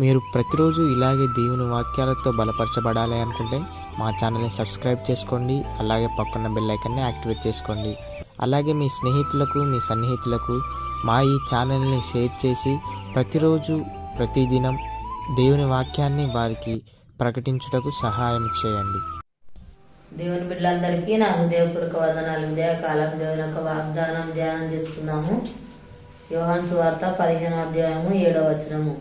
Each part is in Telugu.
మీరు ప్రతిరోజు ఇలాగే దేవుని వాక్యాలతో బలపరచబడాలి అనుకుంటే మా ఛానల్ని సబ్స్క్రైబ్ చేసుకోండి అలాగే పక్కన బెల్ ఐకన్ని యాక్టివేట్ చేసుకోండి. అలాగే మీ స్నేహితులకు మీ సన్నిహితులకు మా ఈ ఛానల్ని షేర్ చేసి ప్రతిరోజు ప్రతిదినం దేవుని వాక్యాన్ని వారికి ప్రకటించుటకు సహాయం చేయండి. దేవుని బిడ్డలందరికీ నా హృదయపూర్వక వందనాలు ఉదయకాలం దేవుని యొక్క వాగ్దానం ధ్యానం చేసుకుందాము యోహాన్ సువార్త పదిహేను అధ్యాయము ఏడవ వచనము.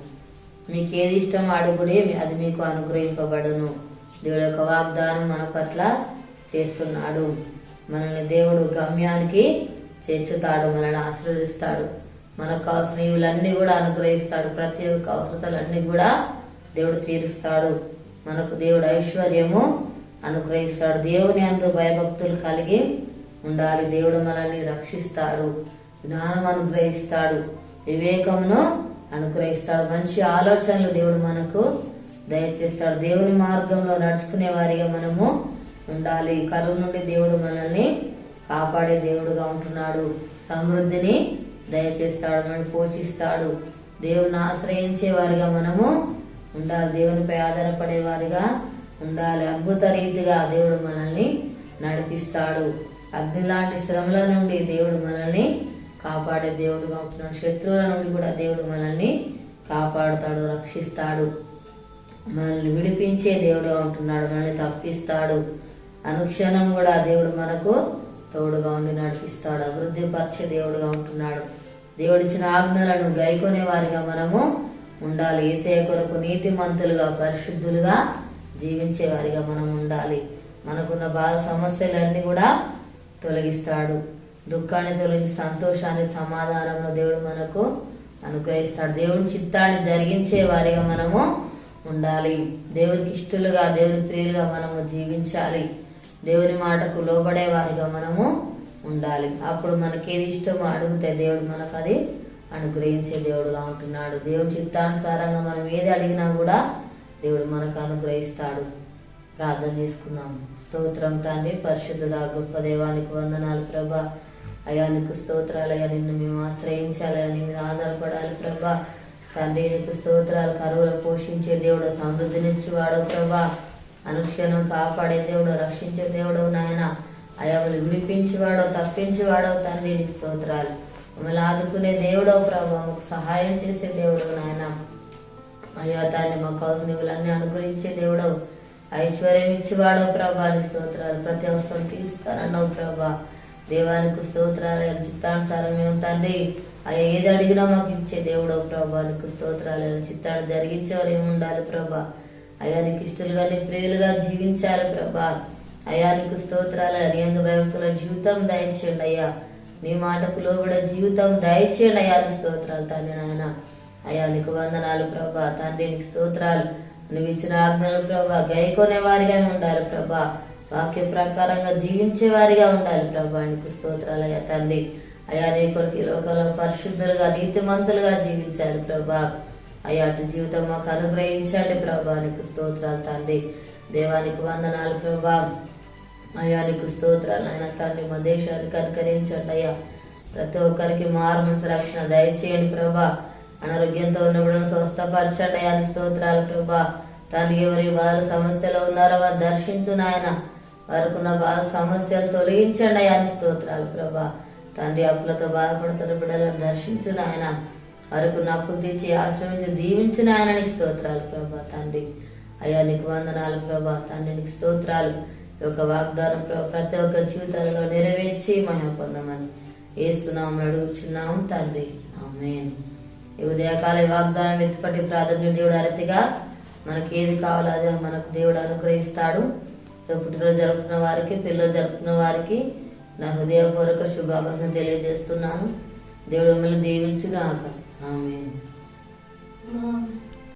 మీకు ఏది ఇష్టం అడుగుడి అది మీకు అనుగ్రహింపబడును. దేవుడు యొక్క వాగ్దానం మన పట్ల చేస్తున్నాడు. మనల్ని దేవుడు గమ్యానికి చేర్చుతాడు మనల్ని ఆశీర్వదిస్తాడు. మనకు కావాల్సిన ఇవులన్నీ కూడా అనుగ్రహిస్తాడు. ప్రతి ఒక్క అవసరతలన్నీ కూడా దేవుడు తీరుస్తాడు. మనకు దేవుడు ఐశ్వర్యము అనుగ్రహిస్తాడు. దేవుని అందు భయభక్తులు కలిగి ఉండాలి. దేవుడు మనల్ని రక్షిస్తాడు. జ్ఞానం అనుగ్రహిస్తాడు. వివేకమును అనుగ్రహిస్తాడు. మంచి ఆలోచనలు దేవుడు మనకు దయచేస్తాడు. దేవుని మార్గంలో నడుచుకునే వారిగా మనము ఉండాలి. కరువు నుండి దేవుడు మనల్ని కాపాడే దేవుడుగా ఉంటున్నాడు. సమృద్ధిని దయచేస్తాడు. మనం పోషిస్తాడు. దేవుని ఆశ్రయించే వారిగా మనము ఉండాలి. దేవునిపై ఆధారపడే వారిగా ఉండాలి. అద్భుత రీతిగా దేవుడు మనల్ని నడిపిస్తాడు. అగ్ని లాంటి శ్రమల నుండి దేవుడు మనల్ని కాపాడే దేవుడుగా ఉంటున్నాడు. శత్రువుల నుండి కూడా దేవుడు మనల్ని కాపాడుతాడు రక్షిస్తాడు. మనల్ని విడిపించే దేవుడుగా ఉంటున్నాడు మనల్ని తప్పిస్తాడు. అనుక్షణం కూడా దేవుడు మనకు తోడుగా ఉండి నడిపిస్తాడు అభివృద్ధి పరిచే దేవుడుగా ఉంటున్నాడు. దేవుడిచ్చిన ఆజ్ఞలను గైకొనే వారిగా మనము ఉండాలి. ఏసే కొరకు నీతిమంతులుగా పరిశుద్ధులుగా జీవించే వారిగా మనం ఉండాలి. మనకున్న బాధ సమస్యలన్నీ కూడా తొలగిస్తాడు. దుఃఖాన్ని తొలగించి సంతోషాన్ని సమాధానంలో దేవుడు మనకు అనుగ్రహిస్తాడు. దేవుని చిత్తాన్ని జరిగించే వారిగా మనము ఉండాలి. దేవునికి ఇష్టలుగా దేవుని ప్రియులుగా మనము జీవించాలి. దేవుని మాటకు లోబడే వారిగా మనము ఉండాలి. అప్పుడు మనకి ఏది ఇష్టమో అడిగితే దేవుడు మనకు అది అనుగ్రహించే దేవుడుగా ఉంటున్నాడు. దేవుని చిత్తానుసారంగా మనం ఏది అడిగినా కూడా దేవుడు మనకు అనుగ్రహిస్తాడు. ప్రార్థన చేసుకుందాం. స్తోత్రం తండ్రి పరిశుద్ధుడా గొప్ప దేవానికి వందనాలు ప్రభా. అయ్యా నీకు స్తోత్రాలయ్యా నిన్ను మేము ఆశ్రయించాలయ్యా నీ మీద ఆధారపడాలి ప్రభా. తండ్రి నీకు స్తోత్రాలు కరువులు పోషించే దేవుడు సమృద్ధినిచ్చేవాడు ప్రభా. అనుక్షణం కాపాడే దేవుడు రక్షించే దేవుడు నాయన. అయాములు విడిపించేవాడో తప్పించేవాడో తండ్రి నీకు స్తోత్రాలు. మమ్మల్ని ఆదుకునే దేవుడో ప్రభా మాకు సహాయం చేసే దేవుడు నాయన. అయ్యా తాన్ని మాకు కావాల్సిన ఇవులన్నీ అనుగ్రహించే దేవుడవు. ఐశ్వర్యం ఇచ్చివాడో ప్రభా నీకు స్తోత్రాలు. ప్రతి అవసరం తీరుస్తానన్నావు ప్రభా. దేవానికి స్తోత్రాలు ఆయన చిత్తానుసారం తండ్రి? అయ్యా ఏది అడిగినా మాకు ఇచ్చే దేవుడవు ప్రభా. నీకు స్తోత్రాలు చిత్తాన్ని జరిగించేవారు ఏముండాలి ప్రభా? అయ్యా నీకు ఇష్టలుగా నీ ప్రియులుగా జీవించాలి ప్రభా. అయ్యా నీకు స్తోత్రాలు నీ ఎందు జీవితం దయచేయండి అయ్యా. నీ మాటకు లోబడ జీవితం దయచేయండి అయ్యా. నీ స్తోత్రాలు తండ్రి నాయన. అయ్యా నీకు వందనాలు ప్రభా. తండ్రి నీకు స్తోత్రాలు. నువ్వు ఇచ్చిన ఆజ్ఞలు ప్రభా గైకొనే వారిగా ఉండాలి ప్రభా? వాక్య ప్రకారంగా జీవించే వారిగా ఉండాలి. ప్రభా నీకు స్తోత్రాలు అయ్యా తండ్రి. అయ్యా నీ కొరకు లోకంలో పరిశుద్ధులుగా నీతిమంతులుగా జీవించాలి ప్రభా. అయ్యా అటు జీవితం మాకు అనుగ్రహించండి ప్రభా నీకు స్తోత్రాలు తండ్రి. దేవానికి వందనాలు ప్రభా. అయ్యా నీకు స్తోత్రాలు ఆయన తండ్రి. మా దేశాన్ని కనుకరించండి అయ్యా. ప్రతి ఒక్కరికి మారు మనసు రక్షణ దయచేయండి ప్రభా. అనారోగ్యంతో ఉన్నప్పుడు స్వస్థపరచండి అయ్యా స్తోత్రాలు ప్రభా. తండ్రి ఎవరి బాధ సమస్యలో ఉన్నారో వారు దర్శించు నాయన వారికి ఉన్న బాధ సమస్యలు తొలగించండి అయ్యా. స్తోత్రాలు ప్రభా. తండ్రి అప్పులతో బాధపడుతున్న బిడ్డలను దర్శించిన ఆయన. వారికి అప్పులు తెచ్చి ఆశ్రమించి దీవించిన ఆయన. నీకు స్తోత్రాలు ప్రభా తండ్రి. అయ్యా నీకు వందనాలు ప్రభా తండ్రి. నీకు స్తోత్రాలు. యొక్క వాగ్దానం ప్రతి ఒక్క జీవితాలలో నెరవేర్చి మహిమ పొందమని ఏస్తున్నాము అడుగుచున్నాము తండ్రి. ఆమేన్. ఈ ఉదయకాల వాగ్దానం ఎత్తుపట్టి ప్రార్థన దేవుడు అరతిగా మనకి ఏది కావాలో అదే మనకు దేవుడు అనుగ్రహిస్తాడు. పుట్టినరోజు జరుపుకున్న వారికి పిల్లలు జరుపుకున్న వారికి నా హృదయపూర్వక శుభాకాంక్షలు తెలియజేస్తున్నాను. దేవుడు మిమ్మల్ని దీవించుగాక. ఆమె